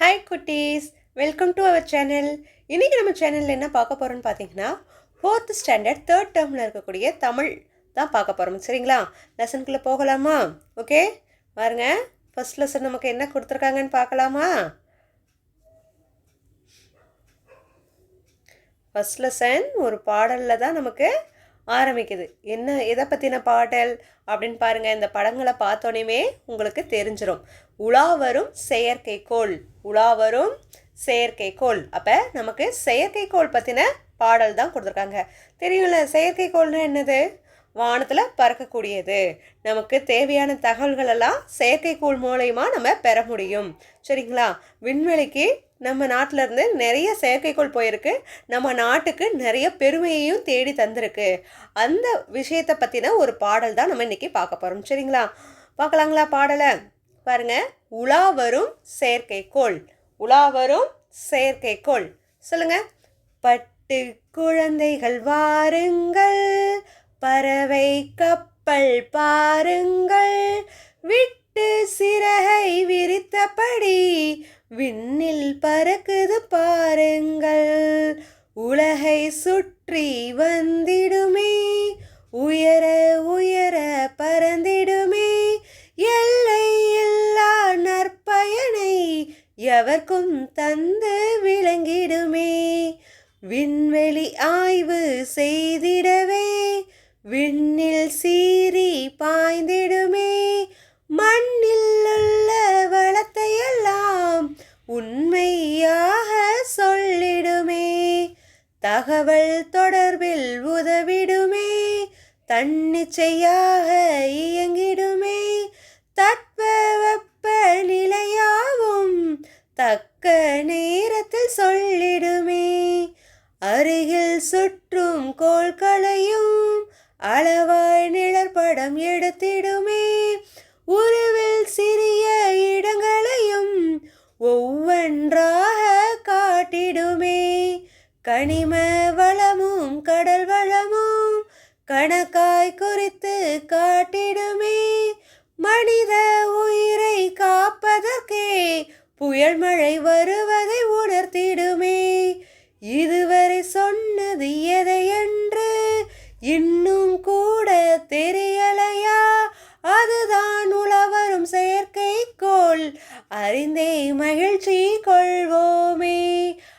Hi குட்டீஸ். Welcome to our channel இன்றைக்கி நம்ம சேனலில் என்ன பார்க்க போகிறோம்னு பார்த்தீங்கன்னா ஃபோர்த் ஸ்டாண்டர்ட் தேர்ட் டேர்மில் இருக்கக்கூடிய தமிழ் தான் பார்க்க போகிறோம் சரிங்களா? லெசனுக்குள்ளே போகலாமா? ஓகே பாருங்க. ஃபர்ஸ்ட் லெசன் நமக்கு என்ன கொடுத்துருக்காங்கன்னு பார்க்கலாமா? ஃபர்ஸ்ட் லெசன் ஒரு பாடலில் தான் நமக்கு ஆரம்பிக்குது. என்ன எதை பற்றின பாடல் அப்படின்னு பாருங்கள் இந்த படங்களை பார்த்தோன்னே உங்களுக்கு தெரிஞ்சிடும் உலா வரும் செயற்கைக்கோள். உலா வரும் செயற்கைக்கோள். அப்போ நமக்கு செயற்கைக்கோள் பற்றின பாடல் தான் கொடுத்துருக்காங்க. தெரியும்ல செயற்கைக்கோள்னா என்னது? வானத்தில் பறக்கக்கூடியது. நமக்கு தேவையான தகவல்கள் எல்லாம் செயற்கைக்கோள் மூலயமா நம்ம பெற முடியும். சரிங்களா? விண்வெளிக்கு நம்ம நாட்டிலேருந்து நிறைய செயற்கைக்கோள் போயிருக்கு. நம்ம நாட்டுக்கு நிறைய பெருமையையும் தேடி தந்திருக்கு. அந்த விஷயத்தை பற்றின ஒரு பாடல் தான் நம்ம இன்றைக்கி பார்க்க போகிறோம் சரிங்களா? பார்க்கலாங்களா பாடலை? பாருங்க. உலா வரும் செயற்கைக்கோள். உலா வரும் செயற்கைக்கோள். சொல்லுங்கள் பட்டு குழந்தைகள் வாருங்கள். பறவை கப்பல் பாருங்கள். விட்டு சிறகை விரித்தபடி விண்ணில் பறக்குது பாருங்கள். உலகை சுற்றி வந்திடுமே. உயர உயர பறந்திடுமே. எல்லை இல்லா நற்பயனை எவர்க்கும் தந்து விளங்கிடுமே. விண்வெளி ஆய்வு செய்திடவே. விண்ணில் சீறி பாய்ந்திடுமே மண்ணில் உள்ள வளத்தையெல்லாம் உண்மையாக சொல்லிடுமே. தகவல் தொடர்பில் உதவிடுமே தன்னிச்சையா கனிம வளமும் கடல் வளமும் கணக்காய் குறித்து காட்டிடுமே. மனித உயிரை காப்பதற்கே புயல் மழை வருவதை உணர்த்திடுமே. இதுவரை சொன்னது எதையென்று இன்னும் கூட தெரியலையா? அதுதான் உளவரும் செயற்கைக்கோள். அறிந்தே மகிழ்ச்சி கொள்வோமே.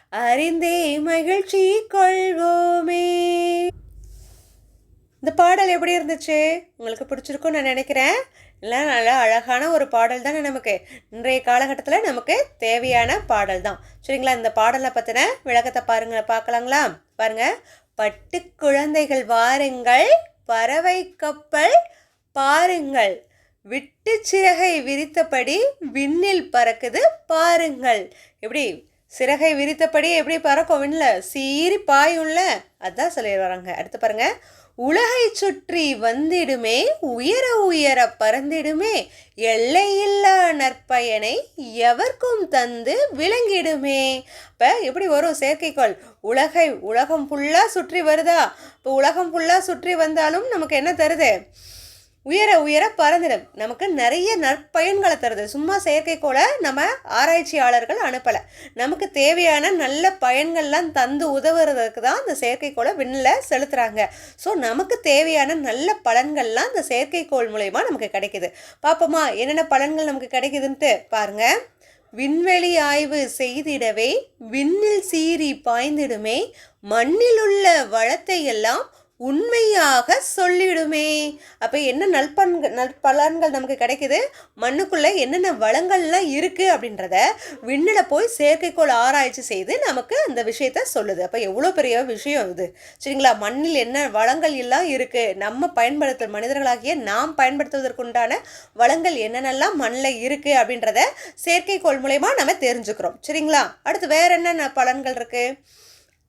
அறிந்தே மகிழ்ச்சி கொள்வோமே. இந்த பாடல் எப்படி இருந்துச்சு? உங்களுக்கு பிடிச்சிருக்கும்னு நான் நினைக்கிறேன். இல்லை நல்லா அழகான ஒரு பாடல் தானே நமக்கு. இன்றைய காலகட்டத்தில் நமக்கு தேவையான பாடல் தான். சரிங்களா? இந்த பாடலை பற்றின விளக்கத்தை பாருங்க பார்க்கலாங்களா? பாருங்கள் பட்டு குழந்தைகள் வாருங்கள் பறவை கப்பல் பாருங்கள். விட்டு சிறகை விரித்தபடி விண்ணில் பறக்குது பாருங்கள். எப்படி? சிறகை விரித்தபடி எப்படி பறக்கும்? விண்ணில் சீறி பாயும்ல. அதான் சொல்லி வராங்க அடுத்து பாருங்க. உலகை சுற்றி வந்திடுமே உயர உயர பறந்திடுமே எல்லையில்லா நற்பயனை எவர்க்கும் தந்து விளங்கிடுமே. இப்போ எப்படி வரும் செயற்கைக்கோள்? உலகை உலகம் ஃபுல்லாக சுற்றி வருதா? இப்போ உலகம் ஃபுல்லாக சுற்றி வந்தாலும் நமக்கு என்ன தருது? உயர உயர பறந்துடும். நமக்கு நிறைய நற்பயன்களை தருது. சும்மா செயற்கைக்கோளை நம்ம ஆராய்ச்சியாளர்கள் அனுப்பலை. நமக்கு தேவையான நல்ல பயன்கள்லாம் தந்து உதவுறதுக்கு தான் இந்த செயற்கைக்கோளை விண்ணில் செலுத்துகிறாங்க ஸோ நமக்கு தேவையான நல்ல பலன்கள்லாம் இந்த செயற்கைக்கோள் மூலயமா நமக்கு கிடைக்குது. பார்ப்போமா என்னென்ன பலன்கள் நமக்கு கிடைக்குதுன்ட்டு பாருங்கள் விண்வெளி ஆய்வு செய்திடவே விண்ணில் சீறி பாய்ந்திடுமே மண்ணில் உள்ள வளத்தை எல்லாம் உண்மையாக சொல்லிடுமே. அப்போ என்ன நல்பண்கள் நற்பலன்கள் நமக்கு கிடைக்குது? மண்ணுக்குள்ளே என்னென்ன வளங்கள்லாம் இருக்குது அப்படின்றத விண்ணில் போய் செயற்கைக்கோள் ஆராய்ச்சி செய்து நமக்கு அந்த விஷயத்த சொல்லுது. அப்போ எவ்வளோ பெரிய விஷயம் இது. சரிங்களா? மண்ணில் என்ன வளங்கள் எல்லாம் இருக்குது நம்ம பயன்படுத்துகிற மனிதர்களாகிய நாம் பயன்படுத்துவதற்குண்டான வளங்கள் என்னென்னலாம் மண்ணில் இருக்குது அப்படின்றத செயற்கைக்கோள் மூலயமா நம்ம தெரிஞ்சுக்கிறோம். சரிங்களா? அடுத்து வேற என்னென்ன பலன்கள் இருக்குது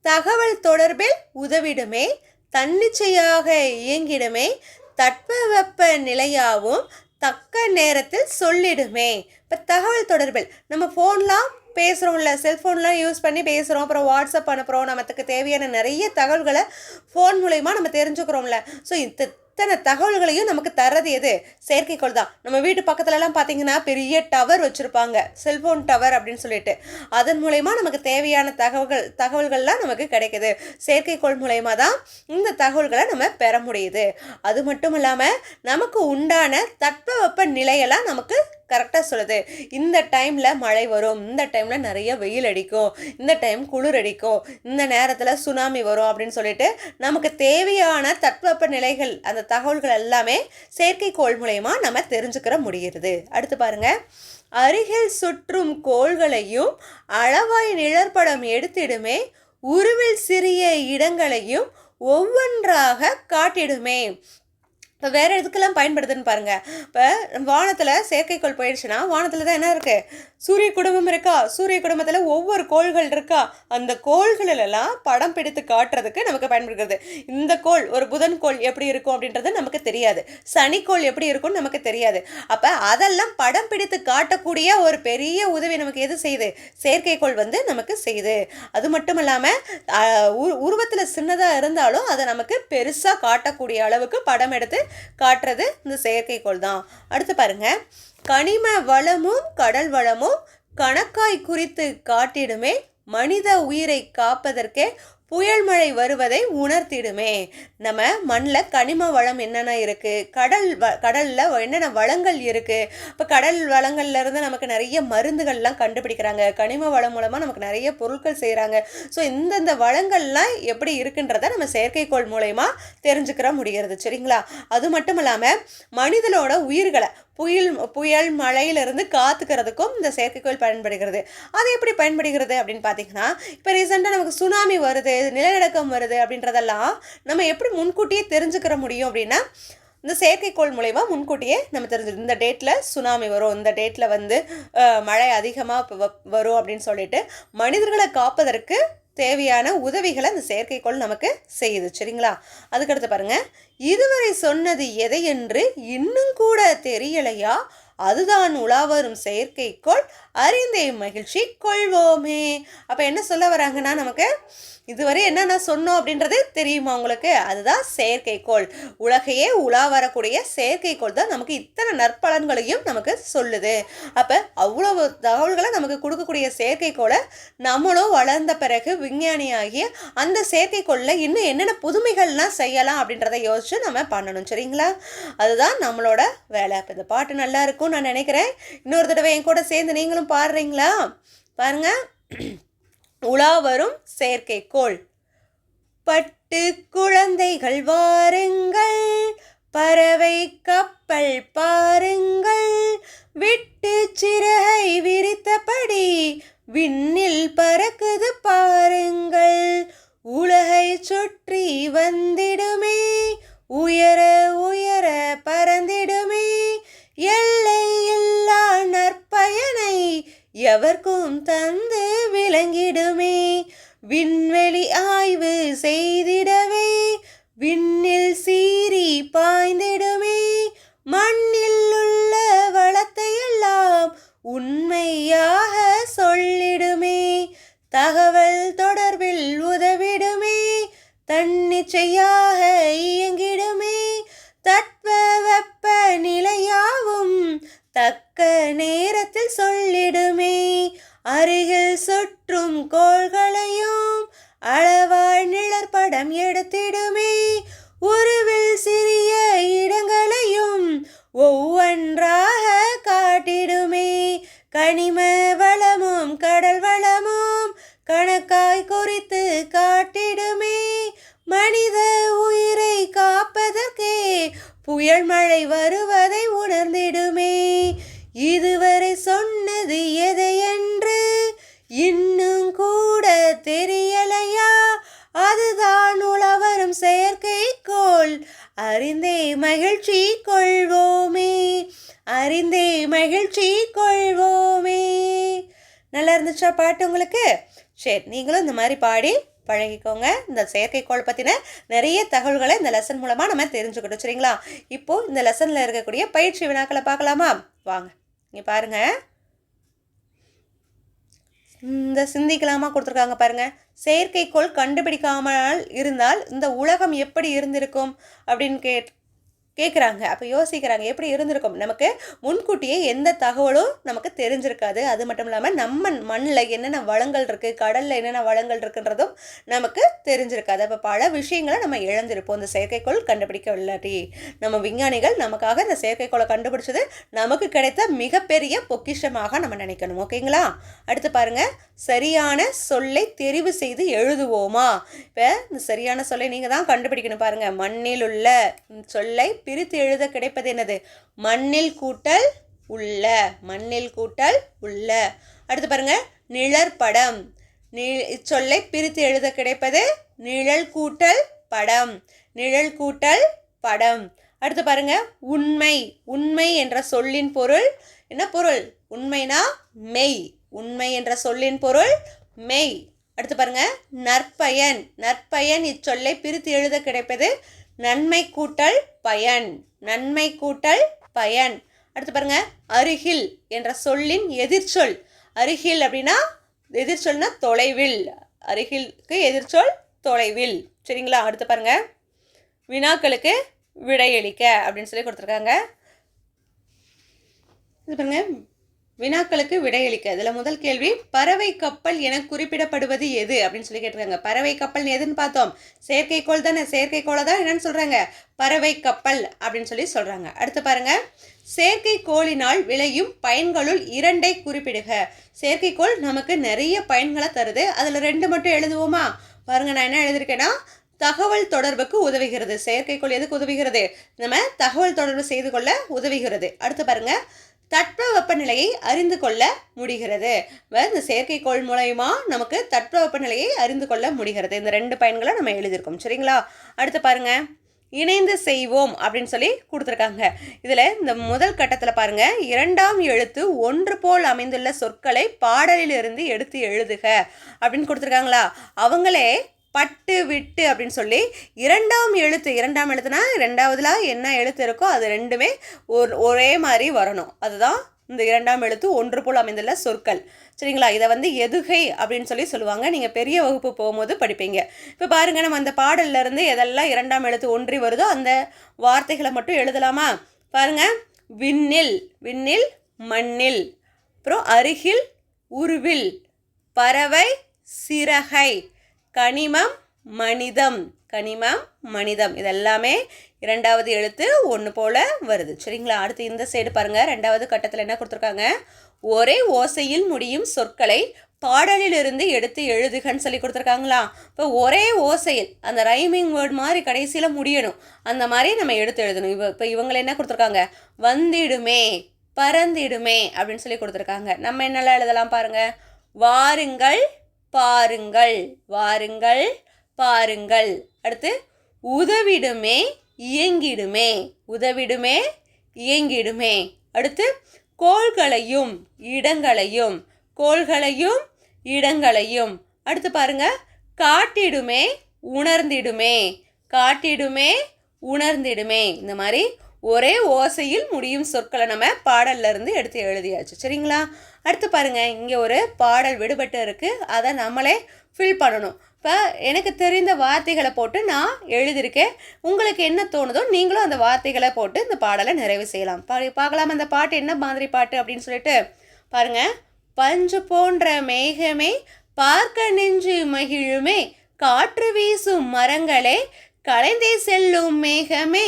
தகவல் தொடர்பில் உதவிடுமே. தன்னிச்சையாக இயங்கிடுமே தட்பவெப்ப நிலையாகவும் தக்க நேரத்தில் சொல்லிடுமே. இப்போ தகவல் தொடர்பில் நம்ம ஃபோன்லாம் பேசுகிறோம்ல செல்ஃபோன்லாம் யூஸ் பண்ணி பேசுகிறோம் அப்புறம் வாட்ஸ்அப் அனுப்புகிறோம் நமக்கு தேவையான நிறைய தகவல்களை ஃபோன் மூலயமா நம்ம தெரிஞ்சுக்கிறோம்ல. ஸோ இந்த அத்தனை தகவல்களையும் நமக்கு தர்றது எது? செயற்கைக்கோள் தான். நம்ம வீட்டு பக்கத்துலலாம் பார்த்தீங்கன்னா பெரிய டவர் வச்சுருப்பாங்க. செல்ஃபோன் டவர் அப்படின்னு சொல்லிட்டு. அதன் மூலயமா நமக்கு தேவையான தகவல்கள் தகவல்கள்லாம் நமக்கு கிடைக்குது. செயற்கைக்கோள் மூலயமா தான் இந்த தகவல்களை நம்ம பெற முடியுது. அது மட்டும் இல்லாமல் நமக்கு உண்டான தட்பவெப்ப நிலையெல்லாம் நமக்கு கரெக்டாக சொல்லுது. இந்த டைமில் மழை வரும். இந்த டைமில் நிறைய வெயில் அடிக்கும். இந்த டைம் குளிர் அடிக்கும். இந்த நேரத்தில் சுனாமி வரும் அப்படின்னு சொல்லிட்டு நமக்கு தேவையான தட்பவெப்ப நிலைகள் அந்த தகவல்கள் எல்லாமே செயற்கைக்கோள் மூலயமா நம்ம தெரிஞ்சுக்கிற முடிகிறது அடுத்து பாருங்கள் அருகில் சுற்றும் கோள்களையும் அளவாய் நிழற்படம் எடுத்திடுமே உருவில் சிறிய இடங்களையும் ஒவ்வொன்றாக காட்டிடுமே. இப்போ வேறு எதுக்கெல்லாம் பயன்படுதுன்னு பாருங்கள் இப்போ வானத்தில் செயற்கைக்கோள் போயிடுச்சுன்னா வானத்தில் தான் என்ன இருக்குது சூரிய குடும்பம் இருக்கா? சூரிய குடும்பத்தில் ஒவ்வொரு கோள்கள் இருக்கா? அந்த கோள்களெல்லாம் படம் பிடித்து காட்டுறதுக்கு நமக்கு பயன்படுகிறது. இந்த கோள் ஒரு புதன் கோள் எப்படி இருக்கும் அப்படின்றது நமக்கு தெரியாது. சனிக்கோள் எப்படி இருக்கும்னு நமக்கு தெரியாது. அப்போ அதெல்லாம் படம் பிடித்து காட்டக்கூடிய ஒரு பெரிய உதவி நமக்கு எது செய்யுது செயற்கைக்கோள் வந்து நமக்கு செய்யுது அது மட்டும் இல்லாமல் உருவத்தில் சின்னதாக இருந்தாலும் அதை நமக்கு பெருசாக காட்டக்கூடிய அளவுக்கு படம் எடுத்து காட்டுறது இந்த செயற்கைக்கோள் தான். அடுத்து பாருங்க. கனிம வளமும் கடல் வளமும் கணக்காய் குறித்து காட்டிடுமே மனித உயிரை காப்பதற்கே புயல் மழை வருவதை உணர்த்திடுமே. நம்ம மண்ணில் கனிம வளம் என்னென்ன இருக்குது கடல் வ கடலில் என்னென்ன வளங்கள் இருக்குது இப்போ கடல் வளங்கள்லேருந்து நமக்கு நிறைய மருந்துகள்லாம் கண்டுபிடிக்கிறாங்க. கனிம வளம் மூலமாக நமக்கு நிறைய பொருட்கள் செய்கிறாங்க ஸோ இந்தந்த வளங்கள்லாம் எப்படி இருக்குன்றத நம்ம செயற்கைக்கோள் மூலயமா தெரிஞ்சுக்கிற முடிகிறது. சரிங்களா? அது மட்டும் இல்லாமல் மனிதனோட உயிர்களை புயல் புயல் மழையிலிருந்து காத்துக்கிறதுக்கும் இந்த செயற்கைக்கோள் பயன்படுகிறது. அது எப்படி பயன்படுகிறது அப்படின்னு பார்த்தீங்கன்னா இப்போ ரீசெண்டாக நமக்கு சுனாமி வருது நிலநடுக்கம் வருது அப்படின்றதெல்லாம் நம்ம எப்படி முன்கூட்டியே தெரிஞ்சுக்கிற முடியும் அப்படின்னா இந்த செயற்கைக்கோள் மூலயமா முன்கூட்டியே நம்ம தெரிஞ்சிடும் இந்த டேட்டில் சுனாமி வரும் இந்த டேட்டில் வந்து மழை அதிகமாக வரும் அப்படின்னு சொல்லிட்டு மனிதர்களை காப்பதற்கு தேவையான உதவிகளை அந்த செயற்கைக்கோள் நமக்கு செய்யுது. சரிங்களா? அதுக்கடுத்து பாருங்க. இதுவரை சொன்னது எதை என்று இன்னும் கூட தெரியலையா? அதுதான் உலாவரும் செயற்கைக்கோள். அறிந்தே மகிழ்ச்சி கொள்வோமே. அப்போ என்ன சொல்ல வராங்கன்னா நமக்கு இதுவரை என்னென்ன சொன்னோம் அப்படின்றது தெரியுமா உங்களுக்கு? அதுதான் செயற்கைக்கோள். உலகையே உலா வரக்கூடிய செயற்கைக்கோள் தான் நமக்கு இத்தனை நற்பலன்களையும் நமக்கு சொல்லுது. அப்போ அவ்வளவு தகவல்களை நமக்கு கொடுக்கக்கூடிய செயற்கைக்கோளை நம்மளும் வளர்ந்த பிறகு விஞ்ஞானியாகிய அந்த செயற்கைக்கோளில் இன்னும் என்னென்ன புதுமைகள்லாம் செய்யலாம் அப்படின்றத யோசித்து நம்ம பண்ணணும். சரிங்களா? அதுதான் நம்மளோட வேலை. இப்போ இந்த பாட்டு நல்லா நான் நினைக்கிறேன். இன்னொரு தடவை என் கூட சேர்ந்து நீங்களும் பாடுறீங்களா? பாருங்கள் உலா வரும் செயற்கைக்கோள் பட்டு குழந்தைகள் வாருங்கள். பறவை கப்பல் பாருங்கள். விட்டு சிறகை விரித்தபடி விண்ணில் பறக்குது பாருங்கள். உலகை சுற்றி வந்திடுமே. உயர உயர பறந்திடுமே. எல்லை இல்லா நற்பயனை எவர்க்கும் தந்து விளங்கிடுமே. விண்வெளி ஆய்வு செய் அறிந்தே மகிழ்ச்சி கொள்வோமே. நல்லா இருந்துச்சா பாட்டு உங்களுக்கு? சரி நீங்களும் இந்த மாதிரி பாடி பழகிக்கோங்க. இந்த செயற்கைக்கோள் பற்றின நிறைய தகவல்களை இந்த லெசன் மூலமாக நம்ம தெரிஞ்சுக்கிட்டோம் சரிங்களா? இப்போது இந்த லெசனில் இருக்கக்கூடிய பயிற்சி வினாக்களை பார்க்கலாமா? வாங்க இங்கே பாருங்கள் இந்த சிந்திக்கலாமா கொடுத்துருக்காங்க பாருங்க. செயற்கைக்கோள் கண்டுபிடிக்காமல் இருந்தால் இந்த உலகம் எப்படி இருந்திருக்கும் அப்படின்னு கேட் கேட்குறாங்க அப்போ யோசிக்கிறாங்க எப்படி இருந்திருக்கும்? நமக்கு முன்கூட்டியே எந்த தகவலும் நமக்கு தெரிஞ்சிருக்காது. அது மட்டும் இல்லாமல் நம்ம மண்ணில் என்னென்ன வளங்கள் இருக்குது கடலில் என்னென்ன வளங்கள் இருக்குன்றதும் நமக்கு தெரிஞ்சிருக்காது. அப்போ பல விஷயங்களை நம்ம இழந்திருப்போம். இந்த செயற்கைக்கோள் கண்டுபிடிக்க இல்லாட்டி நம்ம விஞ்ஞானிகள் நமக்காக இந்த செயற்கைக்கோளை கண்டுபிடிச்சது நமக்கு கிடைத்த மிகப்பெரிய பொக்கிஷமாக நம்ம நினைக்கணும். ஓகேங்களா? அடுத்து பாருங்கள் சரியான சொல்லை தெரிவு செய்து எழுதுவோமா? இப்போ இந்த சரியான சொல்லை நீங்கள் தான் கண்டுபிடிக்கணும் பாருங்கள் மண்ணில் உள்ள சொல்லை பிரித்து எழுத கிடைப்பது என்னது? மண்ணில் கூட்டல் உள்ள மண்ணில் கூட்டல் உள்ள. அடுத்து பாருங்க நிழற்படம் நீ இச்சொல்லை பிரித்து எழுத கிடைப்பது நிழல் கூட்டல் படம். நிழல் கூட்டல் படம். அடுத்து பாருங்க உண்மை. உண்மை என்ற சொல்லின் பொருள் என்ன பொருள்? உண்மைனா மெய். உண்மை என்ற சொல்லின் பொருள் மெய். அடுத்து பாருங்க நற்பயன். நற்பயன் இச்சொல்லை பிரித்து எழுத கிடைப்பது நன்மை கூட்டல் பயன் நன்மை கூட்டல் பயன். அடுத்து பாருங்க அருகில் என்ற சொல்லின் எதிர்ச்சொல். அருகில் அப்படின்னா எதிர்ச்சொல்னா தொலைவில். அருகிலுக்கு எதிர்ச்சொல் தொலைவில். சரிங்களா? அடுத்து பாருங்க வினாக்களுக்கு விடையளிக்க அப்படின்னு சொல்லி கொடுத்துருக்காங்க. இது பாருங்க வினாக்களுக்கு விடையளிக்க. இதில் முதல் கேள்வி பறவை கப்பல் என குறிப்பிடப்படுவது எது? அப்படின்னு சொல்லி கேட்டிருக்காங்க. பறவை கப்பல் எதுன்னு பார்த்தோம். செயற்கைக்கோள் தானே செயற்கைக்கோளை தான் என்னன்னு சொல்கிறாங்க பறவை கப்பல் அப்படின்னு சொல்லி சொல்கிறாங்க அடுத்து பாருங்க. செயற்கைக்கோளினால் விளையும் பயன்களுள் இரண்டை குறிப்பிடுக. செயற்கைக்கோள் நமக்கு நிறைய பயன்களை தருது. அதில் ரெண்டு மட்டும் எழுதுவோமா? பாருங்க நான் என்ன எழுதியிருக்கேன்னா தகவல் தொடர்புக்கு உதவுகிறது. செயற்கைக்கோள் எதுக்கு உதவுகிறது? நம்ம தகவல் தொடர்பு செய்து கொள்ள உதவுகிறது. அடுத்து பாருங்கள் தட்ப வெப்பநிலையை அறிந்து கொள்ள முடிகிறது. இந்த செயற்கைக்கோள் மூலயமா நமக்கு தட்ப வெப்பநிலையை அறிந்து கொள்ள முடிகிறது. இந்த ரெண்டு பயன்களை நம்ம எழுதியிருக்கோம். சரிங்களா? அடுத்து பாருங்க. இணைந்து செய்வோம் அப்படின்னு சொல்லி கொடுத்துருக்காங்க. இதில் இந்த முதல் கட்டத்தில் பாருங்க. இரண்டாம் எழுத்து ஒன்று போல் அமைந்துள்ள சொற்களை பாடலிலிருந்து எடுத்து எழுதுக அப்படின்னு கொடுத்துருக்காங்களா? அவங்களே பட்டு விட்டு அப்படின்னு சொல்லி இரண்டாம் எழுத்து இரண்டாம் எழுத்துனா ரெண்டாவதுல என்ன எழுத்து இருக்கோ அது ரெண்டுமே ஒரு ஒரே மாதிரி வரணும். அதுதான் இந்த இரண்டாம் எழுத்து ஒன்று போல் அமைந்துள்ள சொற்கள். சரிங்களா? இதை வந்து எதுகை அப்படின்னு சொல்லி சொல்லுவாங்க. நீங்கள் பெரிய வகுப்பு போகும்போது படிப்பீங்க. இப்போ பாருங்கள் நம்ம அந்த பாடல்லேருந்து எதெல்லாம் இரண்டாம் எழுத்து ஒன்றி வருதோ அந்த வார்த்தைகளை மட்டும் எழுதலாமா? பாருங்க. விண்ணில் விண்ணில் மண்ணில். அப்புறம் அருகில் உருவில். பறவை சிறகை. கனிமம் மனிதம். கனிமம் மனிதம். இதெல்லாமே இரண்டாவது எழுத்து ஒன்று போல வருது. சரிங்களா? அடுத்து இந்த சைடு பாருங்கள் ரெண்டாவது கட்டத்தில் என்ன கொடுத்துருக்காங்க? ஒரே ஓசையில் முடியும் சொற்களை பாடலிலிருந்து எடுத்து எழுதுகன்னு சொல்லி கொடுத்துருக்காங்களா? இப்போ ஒரே ஓசையில் அந்த ரைமிங் வேர்ட் மாதிரி கடைசியில் முடியணும். அந்த மாதிரி நம்ம எடுத்து எழுதணும். இவ இப்போ இவங்களை என்ன கொடுத்துருக்காங்க? வந்திடுமே பறந்திடுமே அப்படின்னு சொல்லி கொடுத்துருக்காங்க. நம்ம என்னெல்லாம் எழுதலாம் பாருங்கள் வாருங்கள் பாருங்கள் வாருங்கள் பாருங்கள். அடுத்து உதவிடுமே இயங்கிடுமே. உதவிடுமே இயங்கிடுமே. அடுத்து கோள்களையும் இடங்களையும். கோள்களையும் இடங்களையும். அடுத்து பாருங்க காட்டிடுமே உணர்ந்திடுமே. காட்டிடுமே உணர்ந்திடுமே. இந்த மாதிரி ஒரே ஓசையில் முடியும் சொற்களை நம்ம பாடல்ல இருந்து எடுத்து எழுதியாச்சு. சரிங்களா? அடுத்து பாருங்கள் இங்கே ஒரு பாடல் விடுபட்டு இருக்கு அதை நம்மளே ஃபில் பண்ணணும். இப்போ எனக்கு தெரிந்த வார்த்தைகளை போட்டு நான் எழுதியிருக்கேன். உங்களுக்கு என்ன தோணுதோ நீங்களும் அந்த வார்த்தைகளை போட்டு இந்த பாடலை நிறைவு செய்யலாம். பா பார்க்கலாம் அந்த பாட்டு என்ன மாதிரி பாட்டு அப்படின்னு சொல்லிட்டு பாருங்க. பஞ்சு போன்ற மேகமே பார்க்க நெஞ்சு மகிழுமே. காற்று வீசும் மரங்களே கலைந்தே செல்லும் மேகமே.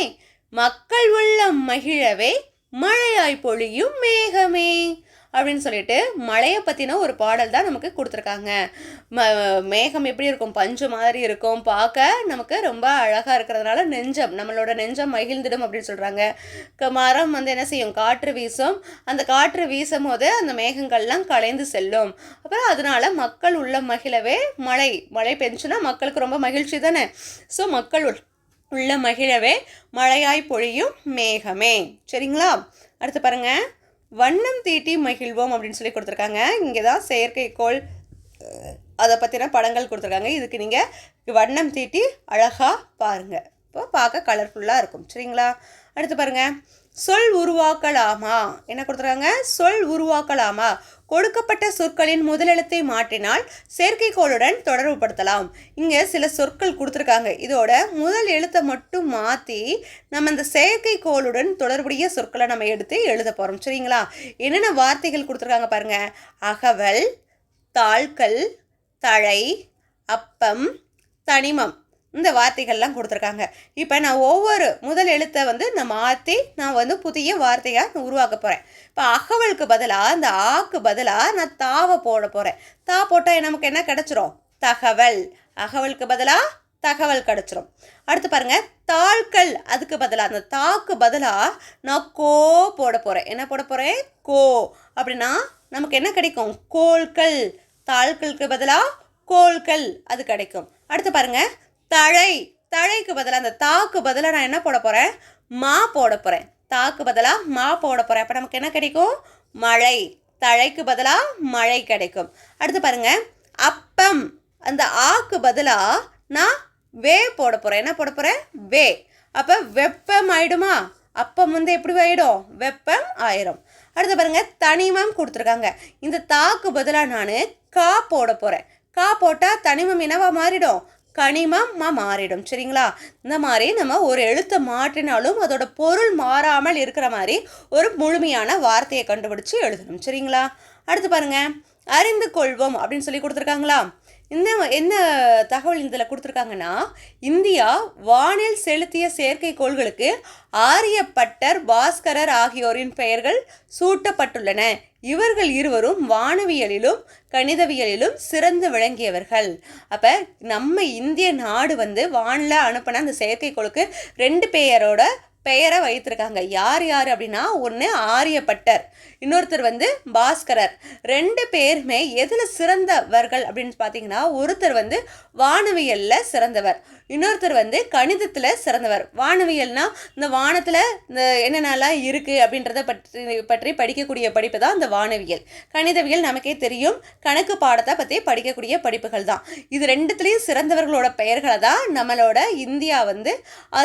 மக்கள் உள்ளம் மகிழவே மழையாய் பொழியும் மேகமே. அப்படின்னு சொல்லிட்டு மழையை பற்றின ஒரு பாடல் தான் நமக்கு கொடுத்துருக்காங்க. ம மேகம் எப்படி இருக்கும்? பஞ்சு மாதிரி இருக்கும். பார்க்க நமக்கு ரொம்ப அழகாக இருக்கிறதுனால நெஞ்சம் நம்மளோட நெஞ்சம் மகிழ்ந்திடும் அப்படின்னு சொல்கிறாங்க க- மரம் வந்து என்ன செய்யும்? காற்று வீசும். அந்த காற்று வீசும் போது அந்த மேகங்கள்லாம் கலைந்து செல்லும். அப்புறம் அதனால மக்கள் உள்ள மகிழவே மழை மழை பெஞ்சுன்னா மக்களுக்கு ரொம்ப மகிழ்ச்சி தானே? ஸோ மக்கள் உள்- உள்ள மகிழவே மழையாய் பொழியும் மேகமே. சரிங்களா? அடுத்து பாருங்க. வண்ணம் தீட்டி மகிழ்வோம் அப்படின்னு சொல்லி கொடுத்துருக்காங்க. இங்கே தான் செயற்கைக்கோள் அதை பற்றின படங்கள் கொடுத்துருக்காங்க. இதுக்கு நீங்கள் வண்ணம் தீட்டி அழகாக பாருங்கள் இப்போ பார்க்க கலர்ஃபுல்லாக இருக்கும். சரிங்களா? அடுத்து பாருங்கள் சொல் உருவாக்கலாமா? என்ன கொடுத்துருக்காங்க? சொல் உருவாக்கலாமா? கொடுக்கப்பட்ட சொற்களின் முதலெழுத்தை மாற்றினால் செயற்கைக்கோளுடன் தொடர்புபடுத்தலாம் இங்கே சில சொற்கள் கொடுத்துருக்காங்க. இதோட முதல் எழுத்தை மட்டும் மாற்றி நம்ம இந்த செயற்கைக்கோளுடன் தொடர்புடைய சொற்களை நம்ம எடுத்து எழுத போகிறோம் சரிங்களா? என்னென்ன வார்த்தைகள் கொடுத்துருக்காங்க பாருங்க. அகவல் தாள்கள் தழை அப்பம் தனிமம். இந்த வார்த்தைகள்லாம் கொடுத்துருக்காங்க. இப்போ நான் ஒவ்வொரு முதல் எழுத்தை வந்து நான் மாற்றி நான் வந்து புதிய வார்த்தையாக நான் உருவாக்க போகிறேன் இப்போ அகவலுக்கு பதிலாக அந்த ஆக்கு பதிலாக நான் தாவை போட போகிறேன் தா போட்டால் நமக்கு என்ன கிடச்சிரும்? தகவல். அகவலுக்கு பதிலாக தகவல் கிடச்சிரும். அடுத்து பாருங்கள் தாள்கள் அதுக்கு பதிலாக அந்த தாக்கு பதிலாக நான் கோ போட போகிறேன் என்ன போட போகிறேன் கோ. அப்படின்னா நமக்கு என்ன கிடைக்கும்? கோள்கள். தாள்களுக்கு பதிலாக கோள்கள் அது கிடைக்கும். அடுத்து பாருங்கள் தழை தழைக்கு பதிலாக அந்த தாக்கு பதிலாக நான் என்ன போட போகிறேன் மா போட போகிறேன் தாக்கு பதிலாக மா போட போகிறேன் அப்போ நமக்கு என்ன கிடைக்கும்? மழை. தழைக்கு பதிலாக மழை கிடைக்கும். அடுத்து பாருங்க. அப்பம். அந்த ஆக்கு பதிலாக நான் வே போட போகிறேன் என்ன போட போகிறேன் வே. அப்போ வெப்பம் ஆயிடுமா? அப்பம் வந்து எப்படி ஆயிடும்? வெப்பம் ஆயிரும். அடுத்து பாருங்கள் தனிமம் கொடுத்துருக்காங்க. இந்த தாக்கு பதிலாக நான் கா போட போகிறேன் கா போட்டால் தனிமம் என்னவா மாறிடும்? கனிமமாக மாறிடும் சரிங்களா? இந்த மாதிரி நம்ம ஒரு எழுத்தை மாற்றினாலும் அதோட பொருள் மாறாமல் இருக்கிற மாதிரி ஒரு முழுமையான வார்த்தையை கண்டுபிடிச்சு எழுதணும் சரிங்களா? அடுத்து பாருங்க அறிந்து கொள்வோம் அப்படின்னு சொல்லி கொடுத்துருக்காங்களா? இந்த என்ன தகவல் இதில் கொடுத்துருக்காங்கன்னா இந்தியா வானில் செலுத்திய செயற்கைக்கோள்களுக்கு ஆரியப்பட்டர் பாஸ்கரர் ஆகியோரின் பெயர்கள் சூட்டப்பட்டுள்ளன. இவர்கள் இருவரும் வானவியலிலும் கணிதவியலிலும் சிறந்து விளங்கியவர்கள். அப்போ நம்ம இந்திய நாடு வந்து வானில் அனுப்பின அந்த செயற்கைக்கோளுக்கு ரெண்டு பெயரோட பெயரை வைத்திருக்காங்க. யார் யார் அப்படின்னா ஒன்று ஆரியப்பட்டர் இன்னொருத்தர் வந்து பாஸ்கரர். ரெண்டு பேருமே எதில் சிறந்தவர்கள் அப்படின்னு பார்த்தீங்கன்னா ஒருத்தர் வந்து வானவியலில் சிறந்தவர் இன்னொருத்தர் வந்து கணிதத்தில் சிறந்தவர். வானவியல்னா இந்த வானத்தில் இந்த என்னென்னலாம் இருக்குது அப்படின்றத பற்றி பற்றி படிக்கக்கூடிய படிப்பு தான் இந்த வானவியல். கணிதவியல் நமக்கே தெரியும். கணக்கு பாடத்தை பற்றி படிக்கக்கூடிய படிப்புகள் தான். இது ரெண்டுத்துலேயும் சிறந்தவர்களோட பெயர்களை தான் நம்மளோட இந்தியா வந்து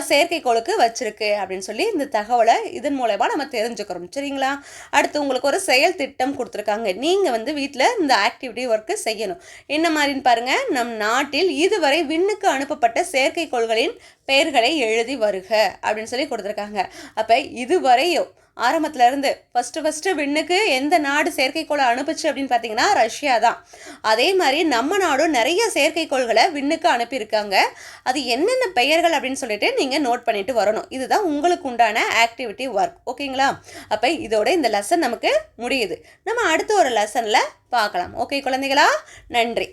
செயற்கைக்கோளுக்கு வச்சுருக்கு அப்படின்னு சொல்லி இந்த தகவலை இதன் மூலயமா நம்ம தெரிஞ்சுக்கிறோம். சரிங்களா? அடுத்து உங்களுக்கு ஒரு செயல் திட்டம் கொடுத்துருக்காங்க. நீங்கள் வந்து வீட்டில் இந்த ஆக்டிவிட்டி ஒர்க்கு செய்யணும். என்ன மாதிரின்னு பாருங்கள் நம் நாட்டில் இதுவரை விண்ணுக்கு அனுப்பப்பட்ட செயற்கைக்கோள்களின் பெயர்களை எழுதி வருக அப்படின்னு சொல்லி கொடுத்துருக்காங்க. அப்போ இதுவரையும் ஆரம்பத்துல இருந்து ஃபஸ்ட்டு ஃபஸ்ட்டு விண்ணுக்கு எந்த நாடு செயற்கைக்கோளை அனுப்புச்சு அப்படின்னு பார்த்தீங்கன்னா ரஷ்யா தான். அதே மாதிரி நம்ம நாடும் நிறைய செயற்கைக்கோள்களை விண்ணுக்கு அனுப்பியிருக்காங்க. அது என்னென்ன பெயர்கள் அப்படின்னு சொல்லிட்டு நீங்கள் நோட் பண்ணிட்டு வரணும். இதுதான் உங்களுக்கு உண்டான ஆக்டிவிட்டி ஒர்க் ஓகேங்களா அப்போ இதோட இந்த லெசன் நமக்கு முடியுது. நம்ம அடுத்த ஒரு லெசனில் பார்க்கலாம். ஓகே குழந்தைகளா? நன்றி.